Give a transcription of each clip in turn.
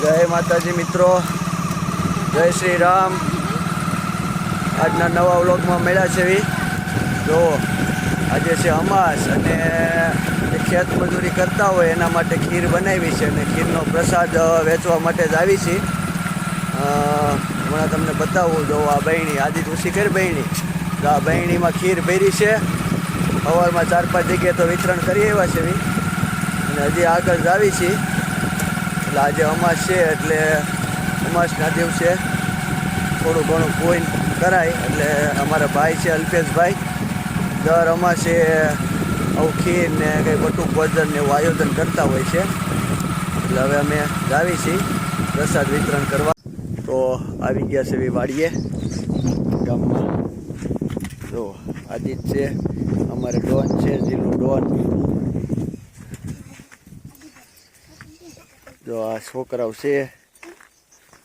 જય માતાજી મિત્રો. જય શ્રી રામ. આજના નવા વ્લોગમાં મળ્યા છે જો, આજે છે અમાસ અને ખેત મજૂરી કરતા હોય એના માટે ખીર બનાવી છે અને ખીરનો પ્રસાદ વેચવા માટે જ આવી છે. હમણાં તમને બતાવું, જો આ બહેણી આદિ કરી બહેણી તો આ બહેણીમાં ખીર ભરી છે. સવારમાં ચાર પાંચ જગ્યાએ તો વિતરણ કરી આવ્યા છે અને હજી આગળ આવી છીએ એટલે આજે અમાસ છે એટલે અમાસના દિવસે થોડું ઘણું કોઈન કરાય. એટલે અમારા ભાઈ છે અલ્પેશભાઈ. દર અમાસે આવું ખીર ને કંઈ બટુક ભોજન ને એવું આયોજન કરતા હોય છે. એટલે હવે અમે જાવી છીએ પ્રસાદ વિતરણ કરવા. તો આવી ગયા છે એવી વાડીએ, ગામમાં. જો આદિત છે, અમારે ડોન છે, જીલું ડોન. જો આ છોકરાઓ છે.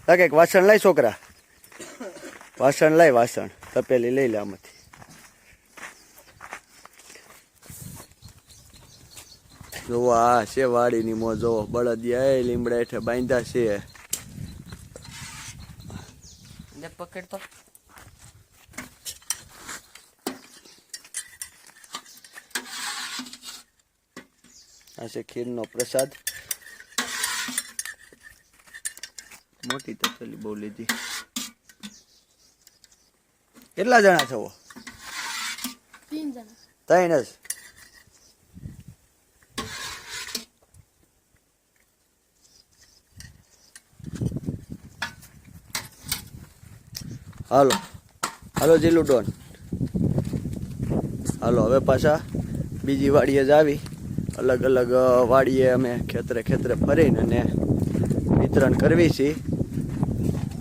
લાગે વાસણ લાય છોકરા? વાસણ લાય વાસણ. તપેલી લઈ લે આમાંથી. જોવો આ છે વાડીની મો જોવો બળદિયા એ લીમડા હેઠે બાંધ્યા છે. પકડતો આ છે ખીરનો પ્રસાદ. મોટી તપેલી બહુ લીધી. કેટલા જણા છો? ત્રણ જ. હાલો. હાલો જીલુ ડોન. હાલો હવે પાછા બીજી વાડીએ જ આવી. અલગ અલગ વાડીએ અમે ખેતરે ખેતરે ફરીને અને વિતરણ કરવી છીએ